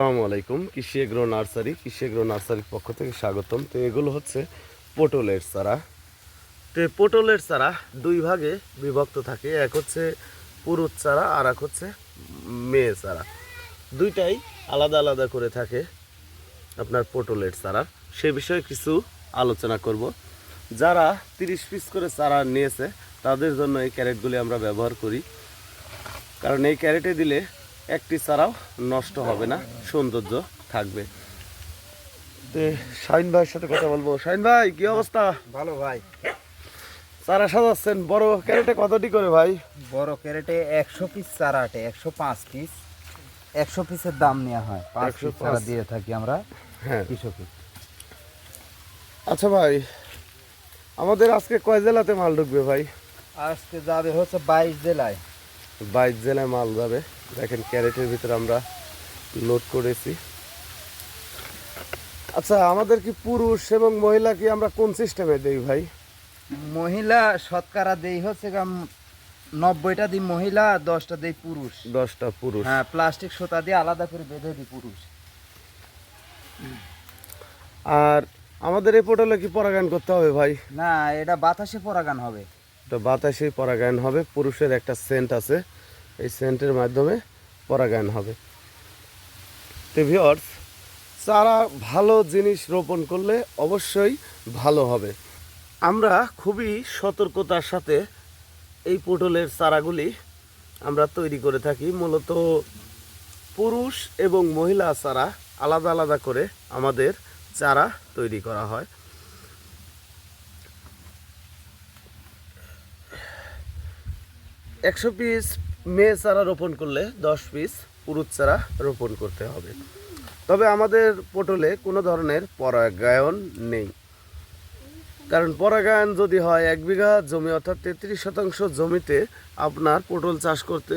আসসালামু আলাইকুম কৃষি এগ্রো নার্সারি কৃষি এগ্রো নার্সারির পক্ষ থেকে স্বাগতম। তো এগুলো হচ্ছে পটলের চারা। তো পটলের চারা দুই ভাগে বিভক্ত থাকে, এক হচ্ছে পুরুষ চারা আর এক হচ্ছে মেয়ে চারা। দুইটাই আলাদা আলাদা করে থাকে আপনার পটলের চারা। সে বিষয়ে কিছু আলোচনা করব। যারা তিরিশ পিস করে চারা নিয়েছে, তাদের জন্য এই ক্যারেটগুলি আমরা ব্যবহার করি। কারণ এই ক্যারেটে দিলে একটি চারাও নষ্ট হবে না সৌন্দর্য থাকবে। তো শাহিন ভাইয়ের সাথে কথা বলব। শাহিন ভাই কি অবস্থা? ভালো ভাই। চারা সাজাচ্ছেন বড় ক্যারেটে কতটি করে ভাই? বড় ক্যারেটে একশো পিস চারা আটে একশো পাঁচ পিস একশো পিসের দাম নেওয়া হয় পাঁচশো চারা দিয়ে থাকি আমরা হ্যাঁ। কৃষকে। আচ্ছা ভাই আমাদের আজকে কয় জেলাতে মাল ঢুকবে ভাই? আজকে যাবে হচ্ছে বাইশ জেলায়। বাইশ জেলায় মাল যাবে। দেখেন ক্যারেটের ভিতরে আমরা লোড করেছি। আচ্ছা আমাদের কি পুরুষ এবং মহিলা কি আমরা কোন সিস্টেমে দেই ভাই? মহিলা শতকরা দেই হচ্ছে নব্বইটা দিই মহিলা দশটা দেই পুরুষ। দশটা পুরুষ। হ্যাঁ প্লাস্টিক সুতা দিয়ে আলাদা করে বেঁধে দিই পুরুষ। আর আমাদের এই পোর্টালে কি পরাগায়ন করতে হবে ভাই? না এটা বাতাসে পরাগান হবে। তো বাতাসে পরাগায়ন হবে। পুরুষের একটা সেন্ট আছে। এই সেন্টের মাধ্যমে পরাগায়ন হবে। তো চারা ভালো জিনিস রোপণ করলে অবশ্যই ভালো হবে। আমরা খুবই সতর্কতার সাথে এই পটলের চারাগুলি আমরা তৈরি করে থাকি। মূলত পুরুষ এবং মহিলা চারা আলাদা আলাদা করে আমাদের চারা তৈরি করা হয়। একশো পিস মেয়ে চারা রোপণ করলে দশ পিস পুরুষ চারা রোপণ করতে হবে। তবে আমাদের পটলে কোনো ধরনের পরাগায়ন নেই। কারণ পরাগায়ন যদি হয় এক বিঘা জমি, অর্থাৎ তেত্রিশ শতাংশ জমিতে আপনার পটল চাষ করতে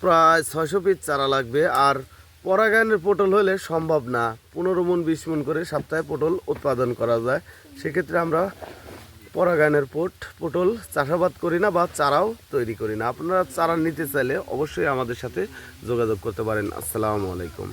প্রায় ছয়শো পিস চারা লাগবে। আর পরাগায়নের পটল হলে সম্ভব না। পনেরো মন, বিশ মন করে সপ্তাহে পটল উৎপাদন করা যায়। সেক্ষেত্রে আমরা পরাগায়নের পোট, পটল চাষাবাদ করি না বা চারাও তৈরি করি না। আপনারা চারা নিতে চাইলে অবশ্যই আমাদের সাথে যোগাযোগ করতে পারেন। আসসালামু আলাইকুম।